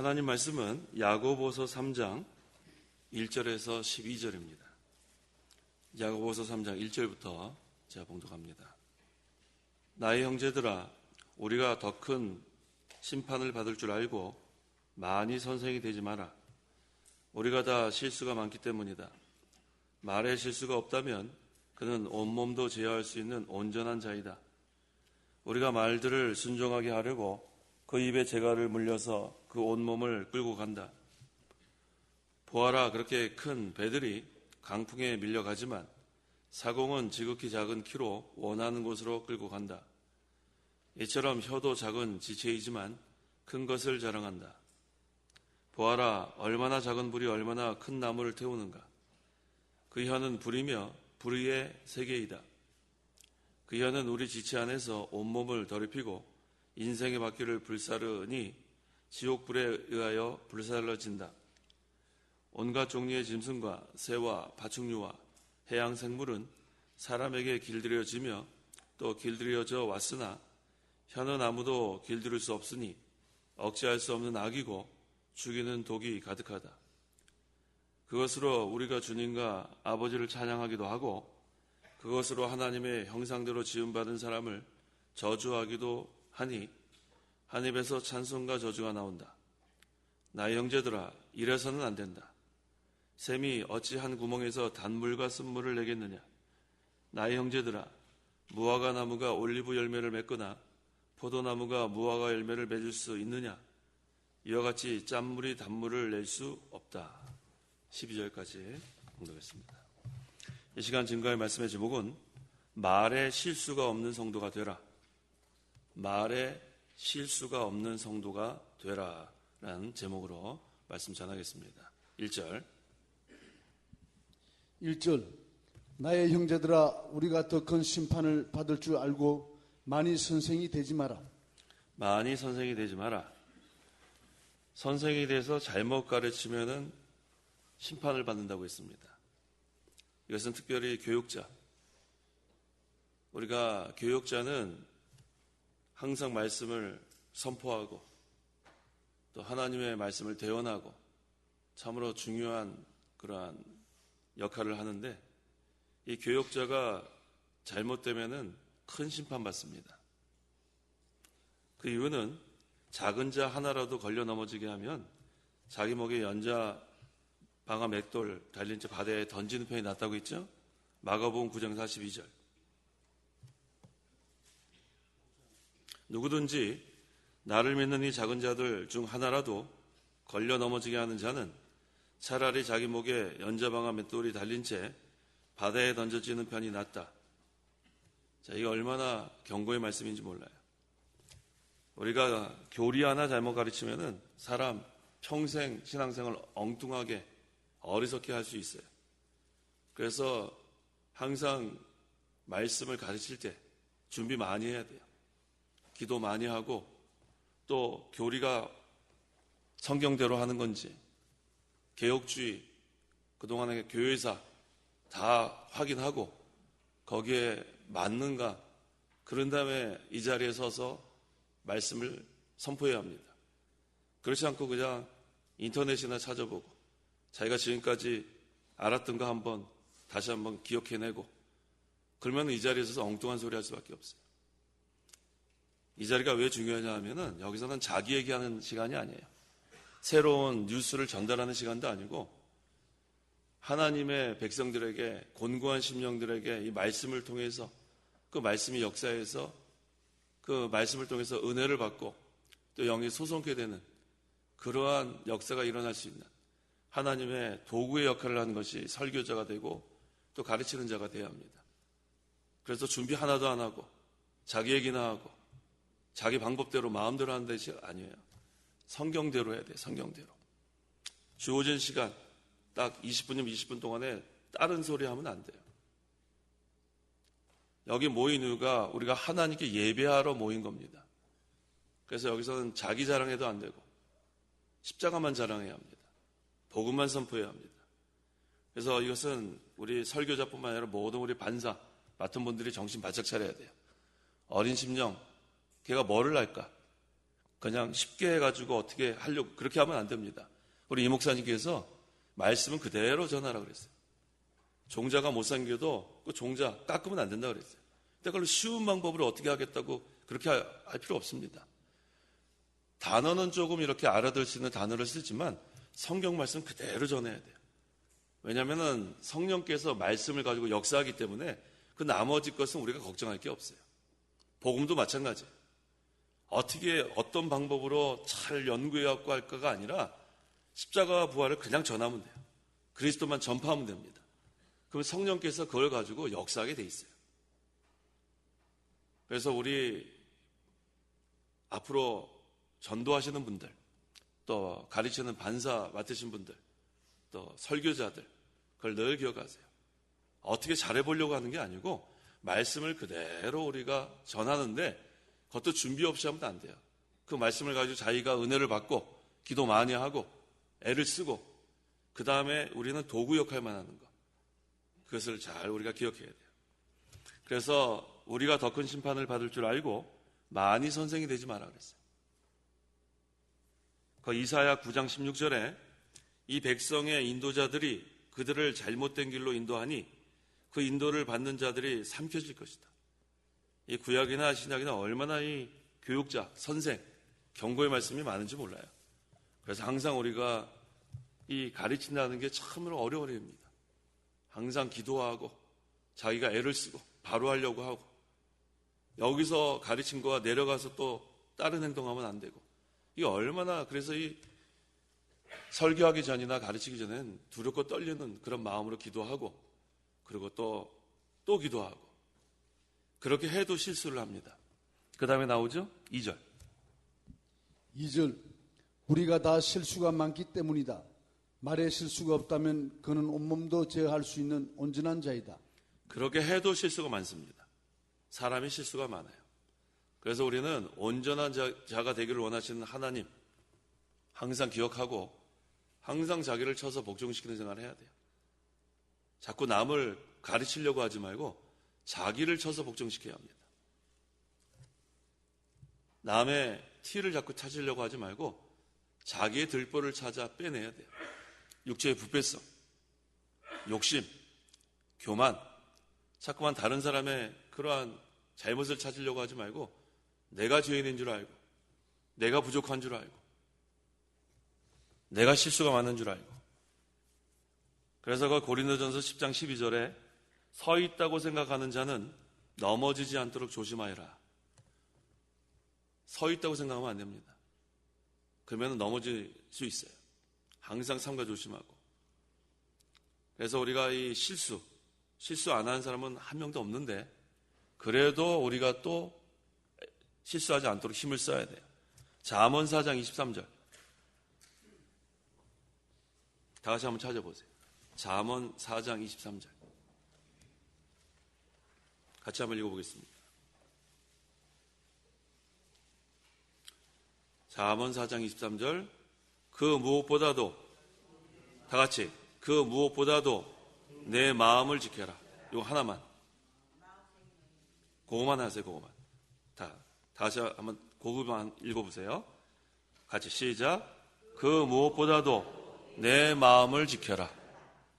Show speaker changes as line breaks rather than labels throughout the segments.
하나님 말씀은 야고보서 3장 1절에서 12절입니다. 야고보서 3장 1절부터 제가 봉독합니다. 나의 형제들아 우리가 더 큰 심판을 받을 줄 알고 많이 선생이 되지 마라. 우리가 다 실수가 많기 때문이다. 말에 실수가 없다면 그는 온몸도 제어할 수 있는 온전한 자이다. 우리가 말들을 순종하게 하려고 그 입에 재갈을 물려서 그 온몸을 끌고 간다. 보아라 그렇게 큰 배들이 강풍에 밀려가지만 사공은 지극히 작은 키로 원하는 곳으로 끌고 간다. 이처럼 혀도 작은 지체이지만 큰 것을 자랑한다. 보아라 얼마나 작은 불이 얼마나 큰 나무를 태우는가. 그 혀는 불이며 불의의 세계이다. 그 혀는 우리 지체 안에서 온몸을 더럽히고 인생의 바퀴를 불사르니 지옥불에 의하여 불살라진다. 온갖 종류의 짐승과 새와 파충류와 해양 생물은 사람에게 길들여지며 또 길들여져 왔으나 혀는 아무도 길들일 수 없으니 억제할 수 없는 악이고 죽이는 독이 가득하다. 그것으로 우리가 주님과 아버지를 찬양하기도 하고 그것으로 하나님의 형상대로 지음받은 사람을 저주하기도 하니 한 입에서 찬송과 저주가 나온다. 나의 형제들아 이래서는 안 된다. 샘이 어찌 한 구멍에서 단물과 쓴물을 내겠느냐? 나의 형제들아, 무화과 나무가 올리브 열매를 맺거나 포도나무가 무화과 열매를 맺을 수 있느냐? 이와 같이 짠물이 단물을 낼 수 없다. 12절까지 공독했습니다. 이 시간 증거의 말씀의 제목은 말에 실수가 없는 성도가 되라. 말에 실수가 없는 성도가 되라. 라는 제목으로 말씀 전하겠습니다. 1절.
1절 나의 형제들아 우리가 더 큰 심판을 받을 줄 알고 많이 선생이 되지 마라.
많이 선생이 되지 마라. 선생이 돼서 잘못 가르치면은 심판을 받는다고 했습니다. 이것은 특별히 교육자. 우리가 교육자는 항상 말씀을 선포하고 또 하나님의 말씀을 대언하고 참으로 중요한 그러한 역할을 하는데 이 교육자가 잘못되면은 큰 심판 받습니다. 그 이유는 작은 자 하나라도 걸려 넘어지게 하면 자기 목에 연자 방아 맷돌 달린 채 바다에 던지는 편이 낫다고 했죠? 마가복음 9장 42절. 누구든지 나를 믿는 이 작은 자들 중 하나라도 걸려 넘어지게 하는 자는 차라리 자기 목에 연자방아 맷돌이 달린 채 바다에 던져지는 편이 낫다. 자, 이게 얼마나 경고의 말씀인지 몰라요. 우리가 교리 하나 잘못 가르치면은 사람 평생 신앙생활 엉뚱하게 어리석게 할 수 있어요. 그래서 항상 말씀을 가르칠 때 준비 많이 해야 돼요. 기도 많이 하고 또 교리가 성경대로 하는 건지 개혁주의 그동안의 교회사 다 확인하고 거기에 맞는가 그런 다음에 이 자리에 서서 말씀을 선포해야 합니다. 그렇지 않고 그냥 인터넷이나 찾아보고 자기가 지금까지 알았던 거 한번 다시 한번 기억해내고 그러면 이 자리에 서서 엉뚱한 소리 할 수밖에 없어요. 이 자리가 왜 중요하냐 하면은 여기서는 자기 얘기하는 시간이 아니에요. 새로운 뉴스를 전달하는 시간도 아니고 하나님의 백성들에게 곤고한 심령들에게 이 말씀을 통해서 그 말씀이 역사에서 그 말씀을 통해서 은혜를 받고 또 영이 소송케 되는 그러한 역사가 일어날 수 있는 하나님의 도구의 역할을 하는 것이 설교자가 되고 또 가르치는 자가 되어야 합니다. 그래서 준비 하나도 안 하고 자기 얘기나 하고 자기 방법대로 마음대로 하는 것이 아니에요. 성경대로 해야 돼, 성경대로. 주어진 시간, 딱 20분이면 20분 동안에 다른 소리 하면 안 돼요. 여기 모인 이유가 우리가 하나님께 예배하러 모인 겁니다. 그래서 여기서는 자기 자랑해도 안 되고 십자가만 자랑해야 합니다. 복음만 선포해야 합니다. 그래서 이것은 우리 설교자뿐만 아니라 모든 우리 반사 맡은 분들이 정신 바짝 차려야 돼요. 어린 심령, 걔가 뭐를 할까? 그냥 쉽게 해가지고 어떻게 하려고 그렇게 하면 안 됩니다. 우리 이 목사님께서 말씀은 그대로 전하라 그랬어요. 종자가 못 생겨도 그 종자 깎으면 안 된다 그랬어요. 근데 그걸 쉬운 방법으로 어떻게 하겠다고 그렇게 할 필요 없습니다. 단어는 조금 이렇게 알아들 수 있는 단어를 쓰지만 성경 말씀 그대로 전해야 돼요. 왜냐하면 성령께서 말씀을 가지고 역사하기 때문에 그 나머지 것은 우리가 걱정할 게 없어요. 복음도 마찬가지예요. 어떻게 어떤 방법으로 잘 연구해갖고 할까가 아니라 십자가 부활을 그냥 전하면 돼요. 그리스도만 전파하면 됩니다. 그럼 성령께서 그걸 가지고 역사하게 돼 있어요. 그래서 우리 앞으로 전도하시는 분들, 또 가르치는 반사 맡으신 분들, 또 설교자들, 그걸 늘 기억하세요. 어떻게 잘해보려고 하는 게 아니고, 말씀을 그대로 우리가 전하는데, 그것도 준비 없이 하면 안 돼요. 그 말씀을 가지고 자기가 은혜를 받고, 기도 많이 하고, 애를 쓰고, 그 다음에 우리는 도구 역할만 하는 거. 그것을 잘 우리가 기억해야 돼요. 그래서 우리가 더 큰 심판을 받을 줄 알고, 많이 선생이 되지 마라 그랬어요. 그 이사야 9장 16절에 이 백성의 인도자들이 그들을 잘못된 길로 인도하니 그 인도를 받는 자들이 삼켜질 것이다. 이 구약이나 신약이나 얼마나 이 교육자, 선생, 경고의 말씀이 많은지 몰라요. 그래서 항상 우리가 이 가르친다는 게 참으로 어려운 일입니다. 항상 기도하고 자기가 애를 쓰고 바로 하려고 하고 여기서 가르친 거와 내려가서 또 다른 행동하면 안 되고 이 얼마나 그래서 이 설교하기 전이나 가르치기 전엔 두렵고 떨리는 그런 마음으로 기도하고 그리고 또또 기도하고 그렇게 해도 실수를 합니다. 그 다음에 나오죠? 2절.
2절 우리가 다 실수가 많기 때문이다. 말에 실수가 없다면 그는 온몸도 제어할 수 있는 온전한 자이다.
그렇게 해도 실수가 많습니다. 사람이 실수가 많아요. 그래서 우리는 온전한 자, 가 되기를 원하시는 하나님 항상 기억하고 항상 자기를 쳐서 복종시키는 생활을 해야 돼요. 자꾸 남을 가르치려고 하지 말고 자기를 쳐서 복종시켜야 합니다. 남의 티를 자꾸 찾으려고 하지 말고 자기의 들보를 찾아 빼내야 돼요. 육체의 부패성, 욕심, 교만, 자꾸만 다른 사람의 그러한 잘못을 찾으려고 하지 말고 내가 죄인인 줄 알고 내가 부족한 줄 알고 내가 실수가 많은 줄 알고 그래서 그 고린도전서 10장 12절에 서 있다고 생각하는 자는 넘어지지 않도록 조심하여라. 서 있다고 생각하면 안 됩니다. 그러면 넘어질 수 있어요. 항상 삼가 조심하고. 그래서 우리가 이 실수, 실수 안 하는 사람은 한 명도 없는데, 그래도 우리가 또 실수하지 않도록 힘을 써야 돼요. 4장 23절. 다 같이 한번 찾아보세요. 4장 23절. 같이 한번 읽어보겠습니다. 잠언 4장 23절. 그 무엇보다도 다 같이 그 무엇보다도 내 마음을 지켜라. 이거 하나만. 그거만 하세요. 그거만. 다 다시 한번 고급만 읽어보세요. 같이 시작. 그 무엇보다도 내 마음을 지켜라.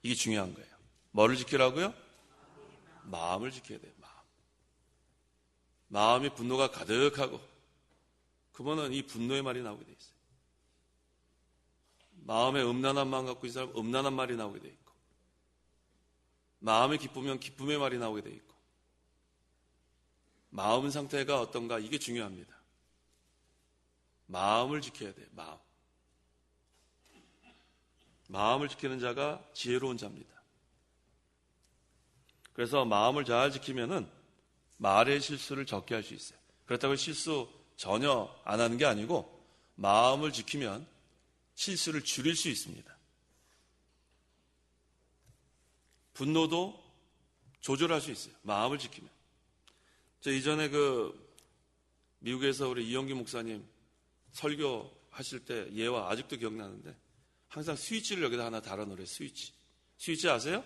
이게 중요한 거예요. 뭐를 지키라고요? 마음을 지켜야 돼요. 마음. 마음이 분노가 가득하고 그러면은 이 분노의 말이 나오게 돼 있어요. 마음에 음란한 마음 갖고 있는 사람 음란한 말이 나오게 돼 있고 마음이 기쁘면 기쁨의 말이 나오게 돼 있고 마음 상태가 어떤가 이게 중요합니다. 마음을 지켜야 돼요. 마음. 마음을 지키는 자가 지혜로운 자입니다. 그래서 마음을 잘 지키면은 말의 실수를 적게 할 수 있어요. 그렇다고 실수 전혀 안 하는 게 아니고 마음을 지키면 실수를 줄일 수 있습니다. 분노도 조절할 수 있어요. 마음을 지키면. 저 이전에 그 미국에서 우리 이영기 목사님 설교 하실 때 예와 아직도 기억나는데 항상 스위치를 여기다 하나 달아놓으래 스위치. 스위치 아세요?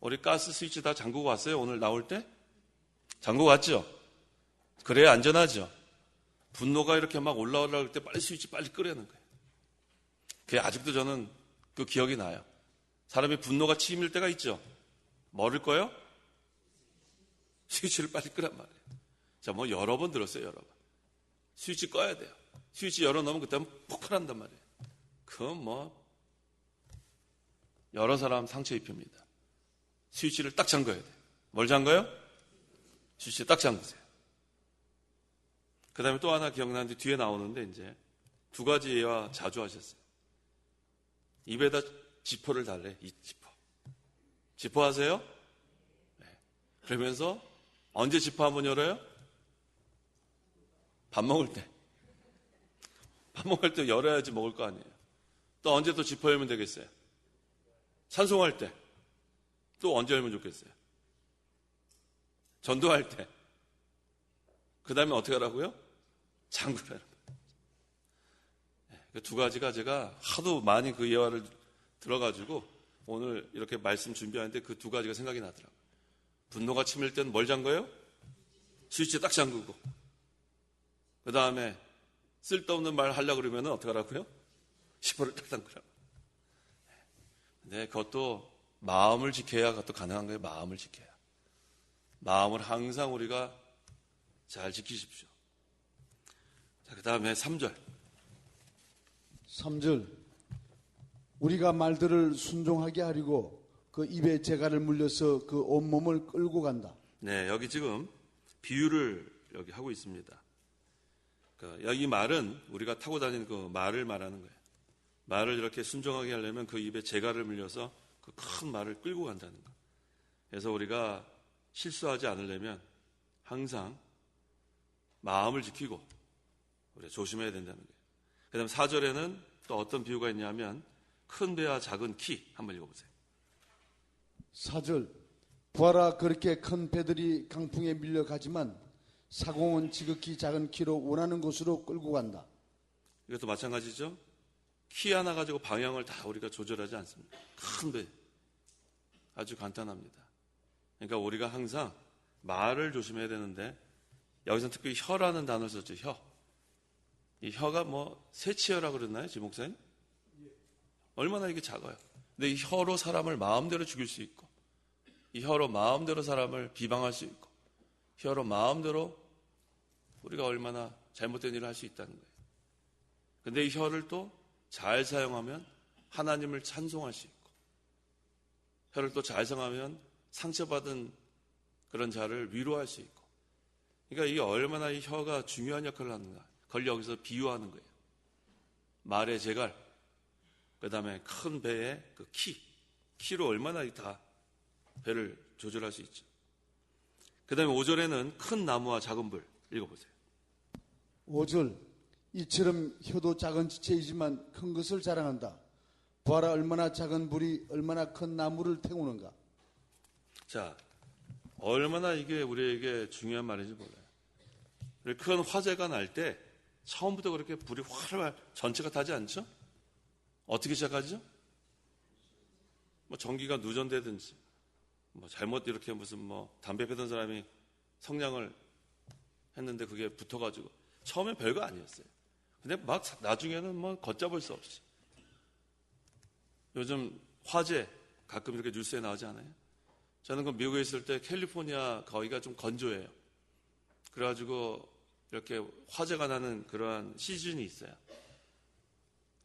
우리 가스 스위치 다 잠그고 왔어요? 오늘 나올 때? 잠그고 왔죠? 그래야 안전하죠? 분노가 이렇게 막 올라오려고 할 때 빨리 스위치 빨리 끄려는 거예요. 그게 아직도 저는 그 기억이 나요. 사람이 분노가 치밀 때가 있죠. 뭐를 꺼요? 스위치를 빨리 끄란 말이에요. 자, 뭐 여러 번 들었어요, 여러 번. 스위치 꺼야 돼요. 스위치 열어놓으면 그때는 폭발한단 말이에요. 그건 뭐, 여러 사람 상처 입힙니다. 스위치를 딱 잠궈야 돼요. 뭘 잠궈요? 스위치 딱 잠그세요. 그 다음에 또 하나 기억나는데 뒤에 나오는데 이제 두 가지 예와 자주 하셨어요. 입에다 지퍼를 달래, 이 지퍼. 지퍼 하세요? 네. 그러면서 언제 지퍼 한번 열어요? 밥 먹을 때. 밥 먹을 때 열어야지 먹을 거 아니에요. 또 언제 또 지퍼 열면 되겠어요? 찬송할 때. 또 언제 열면 좋겠어요? 전도할 때. 그 다음에 어떻게 하라고요? 장구를 그두 가지가 제가 하도 많이 그 예화를 들어가지고 오늘 이렇게 말씀 준비하는데 그 두 가지가 생각이 나더라고요. 분노가 치밀 때는 뭘 잠궈요? 스위치 딱 잠그고. 그 다음에 쓸데없는 말 하려고 그러면 어떻게 하라고요? 시퍼를 딱 잠그라고. 근데 그것도 마음을 지켜야 그것도 가능한 거예요. 마음을 지켜야. 마음을 항상 우리가 잘 지키십시오. 자, 그 다음에 3절.
3절 우리가 말들을 순종하게 하려고 그 입에 재갈을 물려서 그 온몸을 끌고 간다.
네, 여기 지금 비유를 여기 하고 있습니다. 그러니까 이 말은 우리가 타고 다니는 그 말을 말하는 거예요. 말을 이렇게 순종하게 하려면 그 입에 재갈을 물려서 그 큰 말을 끌고 간다는 거. 그래서 우리가 실수하지 않으려면 항상 마음을 지키고 우리가 조심해야 된다는 거예요. 그 다음 4절에는 또 어떤 비유가 있냐면 큰 배와 작은 키 한번 읽어보세요.
4절 부하라 그렇게 큰 배들이 강풍에 밀려가지만 사공은 지극히 작은 키로 원하는 곳으로 끌고 간다.
이것도 마찬가지죠. 키 하나 가지고 방향을 다 우리가 조절하지 않습니다. 큰 배. 아주 간단합니다. 그러니까 우리가 항상 말을 조심해야 되는데 여기서 특별히 혀라는 단어를 썼죠. 혀. 이 혀가 뭐 새치혀라 그랬나요, 지 목사님? 얼마나 이게 작아요. 근데 이 혀로 사람을 마음대로 죽일 수 있고, 이 혀로 마음대로 사람을 비방할 수 있고, 혀로 마음대로 우리가 얼마나 잘못된 일을 할 수 있다는 거예요. 근데 이 혀를 또 잘 사용하면 하나님을 찬송할 수 있고, 혀를 또 잘 사용하면 상처받은 그런 자를 위로할 수 있고, 그러니까 이게 얼마나 이 혀가 중요한 역할을 하는가. 그걸 여기서 비유하는 거예요. 말의 재갈, 그 다음에 큰 배의 그 키, 키로 얼마나 다 배를 조절할 수 있죠. 그 다음에 5절에는 큰 나무와 작은 불 읽어보세요.
5절 이처럼 혀도 작은 지체이지만 큰 것을 자랑한다. 부하라 얼마나 작은 불이 얼마나 큰 나무를 태우는가.
자, 얼마나 이게 우리에게 중요한 말인지 몰라요. 큰 화재가 날 때 처음부터 그렇게 불이 활활 전체가 타지 않죠? 어떻게 시작하죠? 뭐 전기가 누전되든지 뭐 잘못 이렇게 무슨 뭐 담배 피던 사람이 성냥을 했는데 그게 붙어가지고 처음엔 별거 아니었어요. 근데 막 나중에는 뭐 걷잡을 수 없이 요즘 화재 가끔 이렇게 뉴스에 나오지 않아요? 저는 그 미국에 있을 때 캘리포니아 거기가 좀 건조해요. 그래가지고 이렇게 화재가 나는 그러한 시즌이 있어요.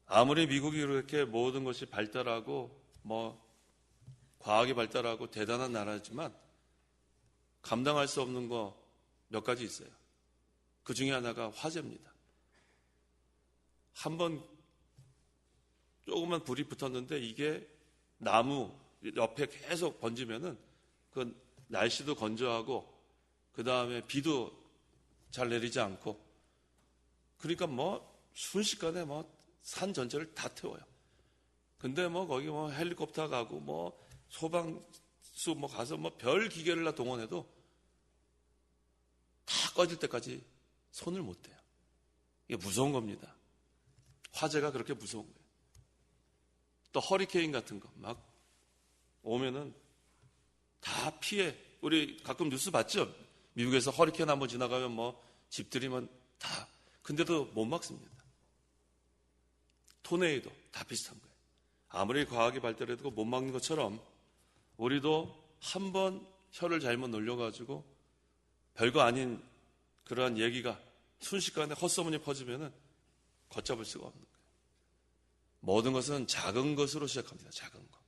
아무리 미국이 이렇게 모든 것이 발달하고 뭐 과학이 발달하고 대단한 나라지만 감당할 수 없는 거 몇 가지 있어요. 그 중에 하나가 화재입니다. 한번 조그만 불이 붙었는데 이게 나무 옆에 계속 번지면은 그 날씨도 건조하고 그 다음에 비도 잘 내리지 않고 그러니까 뭐 순식간에 뭐 산 전체를 다 태워요. 근데 뭐 거기 뭐 헬리콥터 가고 뭐 소방수 뭐 가서 뭐 별 기계를 다 동원해도 다 꺼질 때까지 손을 못 대요. 이게 무서운 겁니다. 화재가 그렇게 무서운 거예요. 또 허리케인 같은 거 막 오면은 다 피해. 우리 가끔 뉴스 봤죠? 미국에서 허리케인 한번 지나가면 뭐 집들이면 다 근데도 못 막습니다. 토네이도 다 비슷한 거예요. 아무리 과학이 발달해도 못 막는 것처럼 우리도 한 번 혀를 잘못 놀려가지고 별거 아닌 그러한 얘기가 순식간에 헛소문이 퍼지면은 걷잡을 수가 없는 거예요. 모든 것은 작은 것으로 시작합니다. 작은 것.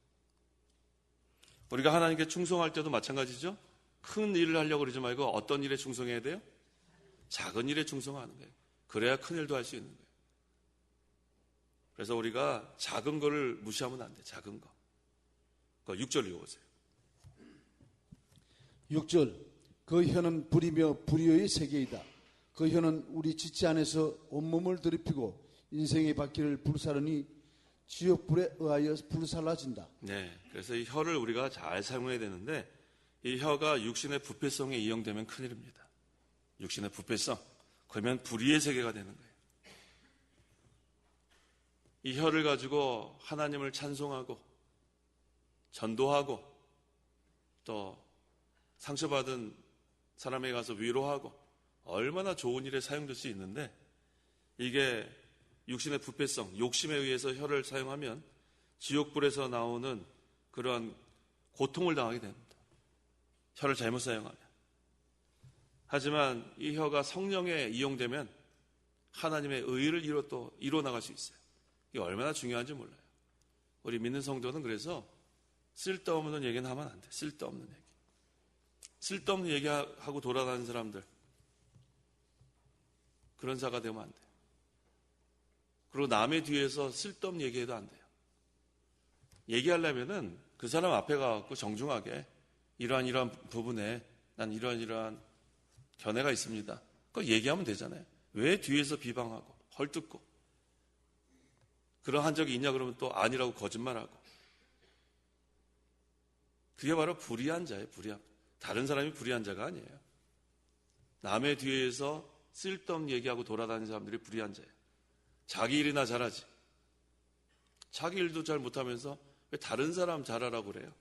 우리가 하나님께 충성할 때도 마찬가지죠. 큰 일을 하려고 그러지 말고 어떤 일에 충성해야 돼요? 작은 일에 충성하는 거예요. 그래야 큰 일도 할 수 있는 거예요. 그래서 우리가 작은 거를 무시하면 안 돼. 작은 거. 그 6절 읽어보세요.
6절 그 혀는 불이며 불의의 세계이다. 그 혀는 우리 지체 안에서 온몸을 더럽히고 인생의 바퀴를 불사르니 지옥불에 의하여 불살라진다.
네. 그래서 이 혀를 우리가 잘 사용해야 되는데 이 혀가 육신의 부패성에 이용되면 큰일입니다. 육신의 부패성. 그러면 불의의 세계가 되는 거예요. 이 혀를 가지고 하나님을 찬송하고 전도하고 또 상처받은 사람에게 가서 위로하고 얼마나 좋은 일에 사용될 수 있는데 이게 육신의 부패성, 욕심에 의해서 혀를 사용하면 지옥불에서 나오는 그러한 고통을 당하게 됩니다. 혀를 잘못 사용하면. 하지만 이 혀가 성령에 이용되면 하나님의 의를 이뤄 또 이뤄 나갈 수 있어요. 이게 얼마나 중요한지 몰라요. 우리 믿는 성도는 그래서 쓸데없는 얘기는 하면 안 돼. 쓸데없는 얘기. 쓸데없는 얘기하고 돌아다니는 사람들. 그런 자가 되면 안 돼. 그리고 남의 뒤에서 쓸데없는 얘기해도 안 돼요. 얘기하려면은 그 사람 앞에 가갖고 정중하게 이러한 이러한 부분에 난 이러한 이러한 견해가 있습니다. 그거 얘기하면 되잖아요. 왜 뒤에서 비방하고 헐뜯고 그러한 적이 있냐 그러면 또 아니라고 거짓말하고 그게 바로 불의한 자예요. 불의한 다른 사람이 불의한 자가 아니에요. 남의 뒤에서 쓸데없는 얘기하고 돌아다니는 사람들이 불의한 자예요. 자기 일이나 잘하지. 자기 일도 잘 못하면서 왜 다른 사람 잘하라고 그래요?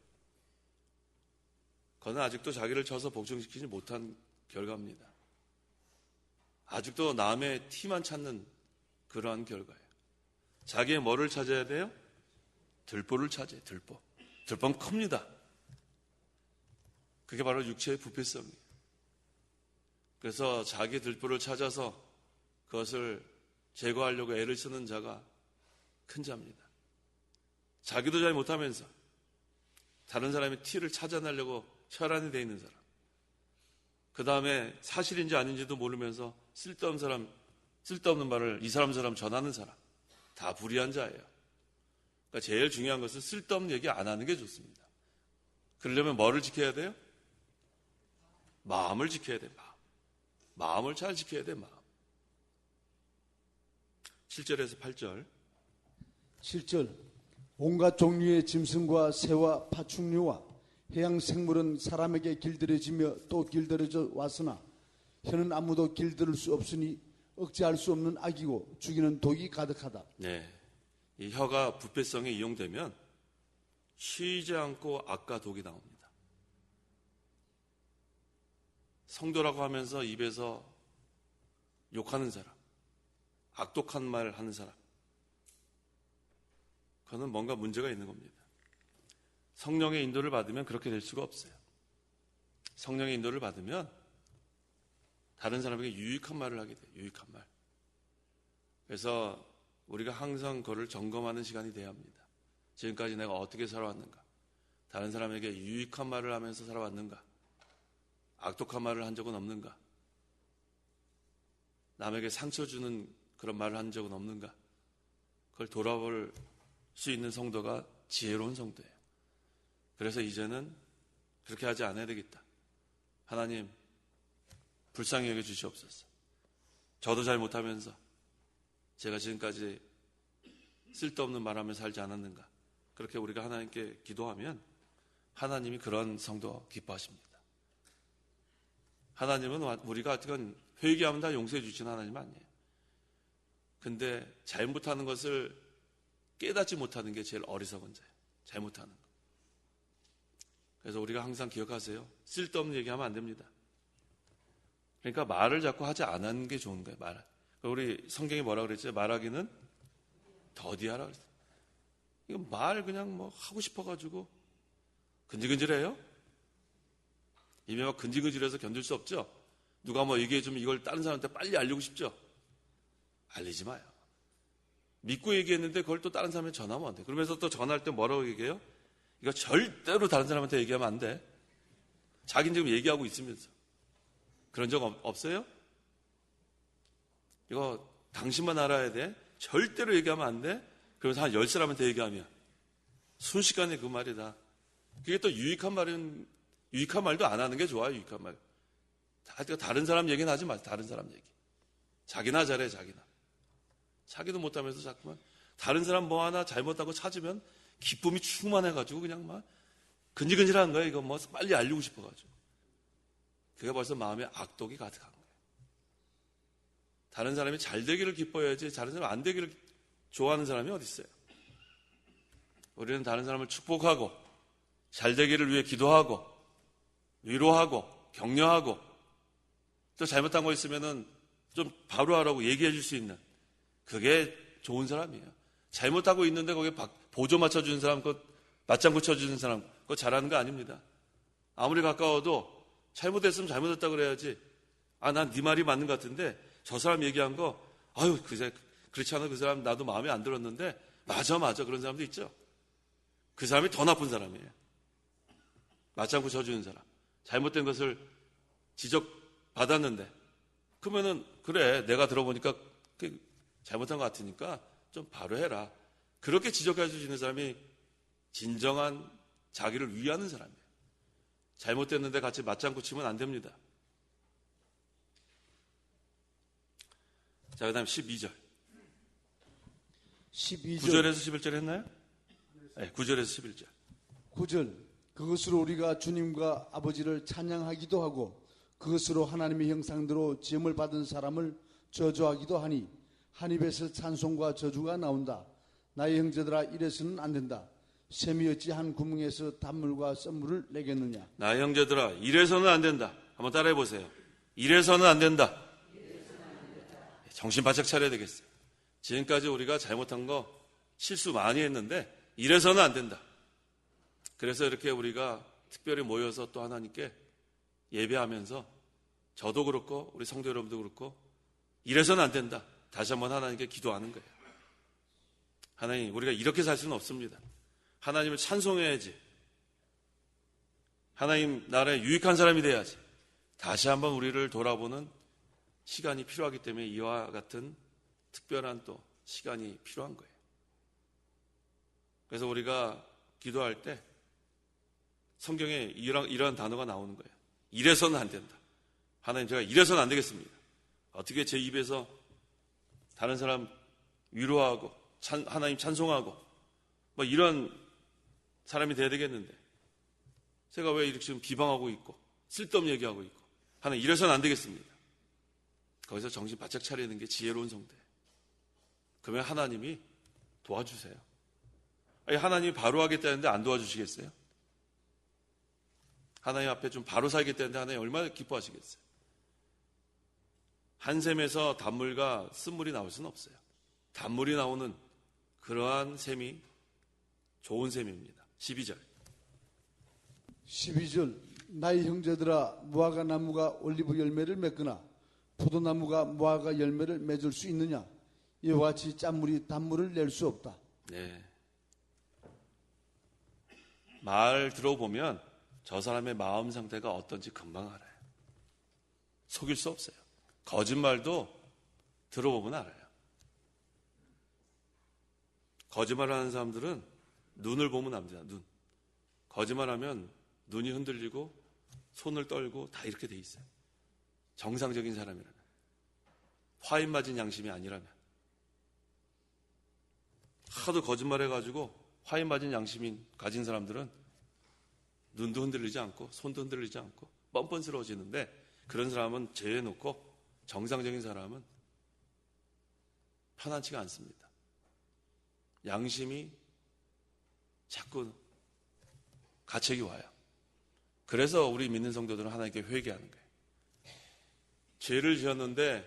그는 아직도 자기를 쳐서 복종시키지 못한 결과입니다. 아직도 남의 티만 찾는 그러한 결과예요. 자기의 뭐를 찾아야 돼요? 들보를 찾아요, 들보. 들보는 큽니다. 그게 바로 육체의 부패성이에요. 그래서 자기 들보를 찾아서 그것을 제거하려고 애를 쓰는 자가 큰 자입니다. 자기도 잘 못하면서 다른 사람의 티를 찾아내려고 혈안이 돼 있는 사람. 그 다음에 사실인지 아닌지도 모르면서 쓸데없는 사람, 쓸데없는 말을 이 사람처럼 전하는 사람. 다 불의한 자예요. 그러니까 제일 중요한 것은 쓸데없는 얘기 안 하는 게 좋습니다. 그러려면 뭐를 지켜야 돼요? 마음을 지켜야 돼, 마음. 마음을 잘 지켜야 돼, 마음. 7절에서 8절.
7절 온갖 종류의 짐승과 새와 파충류와 해양 생물은 사람에게 길들여지며 또 길들여져 왔으나 혀는 아무도 길들일 수 없으니 억제할 수 없는 악이고 죽이는 독이 가득하다.
네. 이 혀가 부패성에 이용되면 쉬지 않고 악과 독이 나옵니다. 성도라고 하면서 입에서 욕하는 사람, 악독한 말 하는 사람, 그거는 뭔가 문제가 있는 겁니다. 성령의 인도를 받으면 그렇게 될 수가 없어요. 성령의 인도를 받으면 다른 사람에게 유익한 말을 하게 돼요. 유익한 말. 그래서 우리가 항상 그를 점검하는 시간이 돼야 합니다. 지금까지 내가 어떻게 살아왔는가? 다른 사람에게 유익한 말을 하면서 살아왔는가? 악독한 말을 한 적은 없는가? 남에게 상처 주는 그런 말을 한 적은 없는가? 그걸 돌아볼 수 있는 성도가 지혜로운 성도예요. 그래서 이제는 그렇게 하지 않아야 되겠다. 하나님, 불쌍히 여겨 주시옵소서. 저도 잘 못하면서 제가 지금까지 쓸데없는 말하며 살지 않았는가. 그렇게 우리가 하나님께 기도하면 하나님이 그런 성도 기뻐하십니다. 하나님은 우리가 어떻게 회개하면 다 용서해 주시는 하나님 아니에요. 근데 잘못하는 것을 깨닫지 못하는 게 제일 어리석은 자예요. 잘못하는 거. 그래서 우리가 항상 기억하세요. 쓸데없는 얘기하면 안 됩니다. 그러니까 말을 자꾸 하지 않은 게 좋은 거예요. 말. 우리 성경이 뭐라 그랬죠? 말하기는 더디하라 그랬어요. 이거 말 그냥 뭐 하고 싶어가지고 근질근질해요? 이미 막 근질근질해서 견딜 수 없죠? 누가 뭐 얘기해주면 이걸 다른 사람한테 빨리 알리고 싶죠? 알리지 마요. 믿고 얘기했는데 그걸 또 다른 사람한테 전하면 안 돼. 그러면서 또 전할 때 뭐라고 얘기해요? 이거 절대로 다른 사람한테 얘기하면 안 돼. 자기는 지금 얘기하고 있으면서. 그런 적 없- 없어요? 이거 당신만 알아야 돼. 절대로 얘기하면 안 돼. 그러면서 한 열 사람한테 얘기하면 순식간에 그 말이다. 그게 또 유익한 말은 유익한 말도 안 하는 게 좋아요. 유익한 말. 다- 다른 사람 얘기는 하지 마세요. 다른 사람 얘기. 자기나 잘해 자기나. 자기도 못하면서 자꾸만 다른 사람 뭐 하나 잘못하고 찾으면 기쁨이 충만해가지고 그냥 막 근질근질한 거예요. 이거 뭐 빨리 알리고 싶어가지고. 그게 벌써 마음에 악독이 가득한 거예요. 다른 사람이 잘 되기를 기뻐해야지 다른 사람 안 되기를 좋아하는 사람이 어디 있어요? 우리는 다른 사람을 축복하고 잘 되기를 위해 기도하고 위로하고 격려하고 또 잘못한 거 있으면은 좀 바로 하라고 얘기해 줄 수 있는 그게 좋은 사람이에요. 잘못하고 있는데 거기에 박- 보조 맞춰주는 사람, 그 맞장구 쳐주는 사람, 그거 잘하는 거 아닙니다. 아무리 가까워도 잘못했으면 잘못했다 그래야지. 아, 난 네 말이 맞는 것 같은데 저 사람 얘기한 거, 아유, 그새 그렇지 않아 그 사람 나도 마음에 안 들었는데 맞아, 맞아 그런 사람도 있죠. 그 사람이 더 나쁜 사람이에요. 맞장구 쳐주는 사람, 잘못된 것을 지적 받았는데 그러면은 그래 내가 들어보니까 그 잘못한 것 같으니까 좀 바로 해라. 그렇게 지적해 주시는 사람이 진정한 자기를 위하는 사람이에요. 잘못됐는데 같이 맞장구 치면 안 됩니다. 자, 그 다음 12절.
12절
9절에서 11절 했나요? 네, 9절에서 11절.
9절 그것으로 우리가 주님과 아버지를 찬양하기도 하고 그것으로 하나님의 형상대로 지음을 받은 사람을 저주하기도 하니 한 입에서 찬송과 저주가 나온다. 나의 형제들아 이래서는 안 된다. 셈이 어찌 한 구멍에서 단물과 썬물을 내겠느냐.
나의 형제들아, 이래서는 안 된다. 한번 따라해 보세요. 이래서는 안 된다. 정신 바짝 차려야 되겠어요. 지금까지 우리가 잘못한 거 실수 많이 했는데 이래서는 안 된다. 그래서 이렇게 우리가 특별히 모여서 또 하나님께 예배하면서 저도 그렇고 우리 성도 여러분도 그렇고 이래서는 안 된다. 다시 한번 하나님께 기도하는 거예요. 하나님, 우리가 이렇게 살 수는 없습니다. 하나님을 찬송해야지. 하나님 나라에 유익한 사람이 돼야지. 다시 한번 우리를 돌아보는 시간이 필요하기 때문에 이와 같은 특별한 또 시간이 필요한 거예요. 그래서 우리가 기도할 때 성경에 이런, 이런 단어가 나오는 거예요. 이래서는 안 된다. 하나님 제가 이래서는 안 되겠습니다. 어떻게 제 입에서 다른 사람 위로하고 찬- 하나님 찬송하고 뭐 이런 사람이 돼야 되겠는데 제가 왜 이렇게 지금 비방하고 있고 쓸데없는 얘기하고 있고 하나님 이래서는 안 되겠습니다. 거기서 정신 바짝 차리는 게 지혜로운 성대. 그러면 하나님이 도와주세요. 아니, 하나님이 바로 하겠다는데 안 도와주시겠어요? 하나님 앞에 좀 바로 살겠다는데 하나님 얼마나 기뻐하시겠어요? 한 샘에서 단물과 쓴물이 나올 수는 없어요. 단물이 나오는 그러한 샘이 좋은 샘입니다. 12절.
12절 나의 형제들아 무화과 나무가 올리브 열매를 맺거나 포도나무가 무화과 열매를 맺을 수 있느냐 이와 같이 짠물이 단물을 낼 수 없다.
네. 말 들어보면 저 사람의 마음 상태가 어떤지 금방 알아요. 속일 수 없어요. 거짓말도 들어보면 알아요. 거짓말하는 사람들은 눈을 보면 압니다. 눈. 거짓말하면 눈이 흔들리고 손을 떨고 다 이렇게 돼 있어요. 정상적인 사람이라면 화인 맞은 양심이 아니라면 하도 거짓말해가지고 화인 맞은 양심이 가진 사람들은 눈도 흔들리지 않고 손도 흔들리지 않고 뻔뻔스러워지는데 그런 사람은 제외놓고 정상적인 사람은 편안치가 않습니다. 양심이 자꾸 가책이 와요. 그래서 우리 믿는 성도들은 하나님께 회개하는 거예요. 죄를 지었는데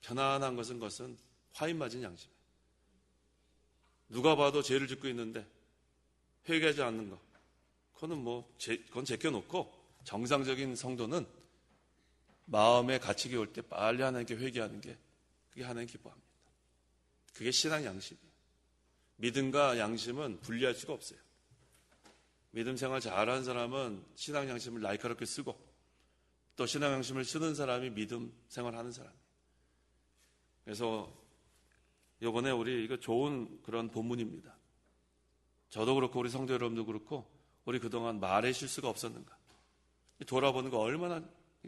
편안한 것은 것은 화인 맞은 양심. 누가 봐도 죄를 짓고 있는데 회개하지 않는 거. 그거는 뭐, 제, 그건 제껴놓고 정상적인 성도는 마음에 갇히게 올때 빨리 하나님께 회개하는 게 그게 하나님 기뻐합니다. 그게 신앙 양심이에요. 믿음과 양심은 분리할 수가 없어요. 믿음 생활 잘하는 사람은 신앙 양심을 날카롭게 쓰고 또 신앙 양심을 쓰는 사람이 믿음 생활하는 사람이에요. 그래서 요번에 우리 이거 좋은 그런 본문입니다. 저도 그렇고 우리 성도 여러분도 그렇고 우리 그동안 말의 실수가 없었는가 돌아보는 거 얼마나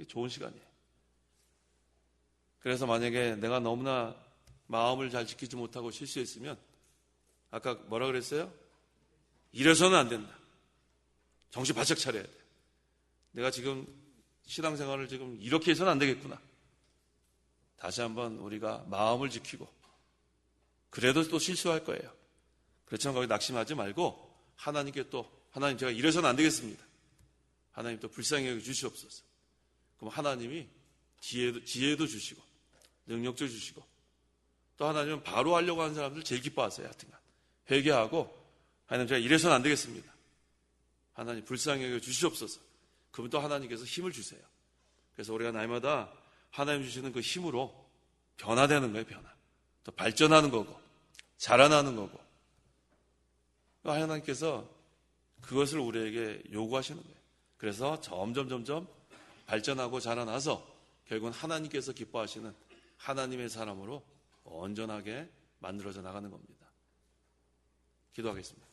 좋은 시간이에요. 그래서 만약에 내가 너무나 마음을 잘 지키지 못하고 실수했으면 아까 뭐라 그랬어요? 이래서는 안 된다. 정신 바짝 차려야 돼. 내가 지금 신앙생활을 지금 이렇게 해서는 안 되겠구나. 다시 한번 우리가 마음을 지키고 그래도 또 실수할 거예요. 그렇지만 거기 낙심하지 말고 하나님께 또 하나님 제가 이래서는 안 되겠습니다. 하나님 또 불쌍히 여겨 주시옵소서. 그럼 하나님이 지혜도, 지혜도 주시고 능력도 주시고 또 하나님은 바로 하려고 하는 사람들 제일 기뻐하세요. 하여튼간 회개하고 하나님 제가 이래서는 안 되겠습니다. 하나님 불쌍히 여겨 주시옵소서. 그럼 또 하나님께서 힘을 주세요. 그래서 우리가 날마다 하나님 주시는 그 힘으로 변화되는 거예요, 변화. 또 발전하는 거고, 자라나는 거고. 하나님께서 그것을 우리에게 요구하시는 거예요. 그래서 점점 점점 발전하고 자라나서 결국은 하나님께서 기뻐하시는 하나님의 사람으로 온전하게 만들어져 나가는 겁니다. 기도하겠습니다.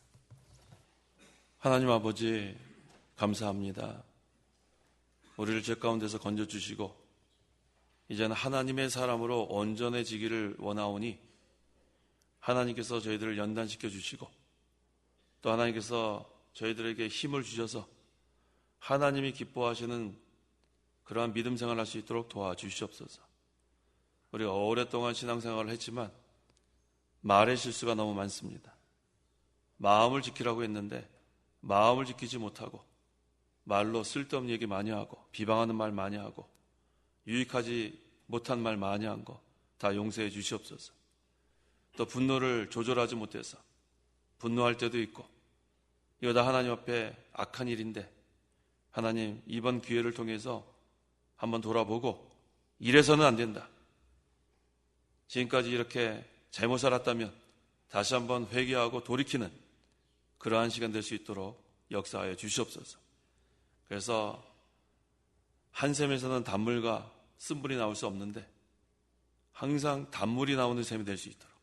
하나님 아버지, 감사합니다. 우리를 죄 가운데서 건져주시고, 이제는 하나님의 사람으로 온전해지기를 원하오니, 하나님께서 저희들을 연단시켜 주시고, 또 하나님께서 저희들에게 힘을 주셔서, 하나님이 기뻐하시는 그러한 믿음 생활을 할수 있도록 도와주시옵소서. 우리가 오랫동안 신앙생활을 했지만, 말의 실수가 너무 많습니다. 마음을 지키라고 했는데, 마음을 지키지 못하고 말로 쓸데없는 얘기 많이 하고 비방하는 말 많이 하고 유익하지 못한 말 많이 한 거 다 용서해 주시옵소서. 또 분노를 조절하지 못해서 분노할 때도 있고 이거 다 하나님 앞에 악한 일인데 하나님 이번 기회를 통해서 한번 돌아보고 이래서는 안 된다. 지금까지 이렇게 잘못 살았다면 다시 한번 회개하고 돌이키는 그러한 시간 될 수 있도록 역사하여 주시옵소서. 그래서 한 샘에서는 단물과 쓴물이 나올 수 없는데 항상 단물이 나오는 샘이 될 수 있도록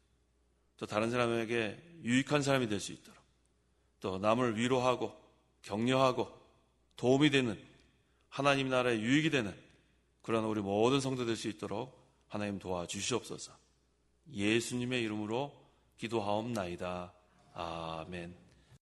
또 다른 사람에게 유익한 사람이 될 수 있도록 또 남을 위로하고 격려하고 도움이 되는 하나님 나라의 유익이 되는 그런 우리 모든 성도 될 수 있도록 하나님 도와주시옵소서. 예수님의 이름으로 기도하옵나이다. 아멘.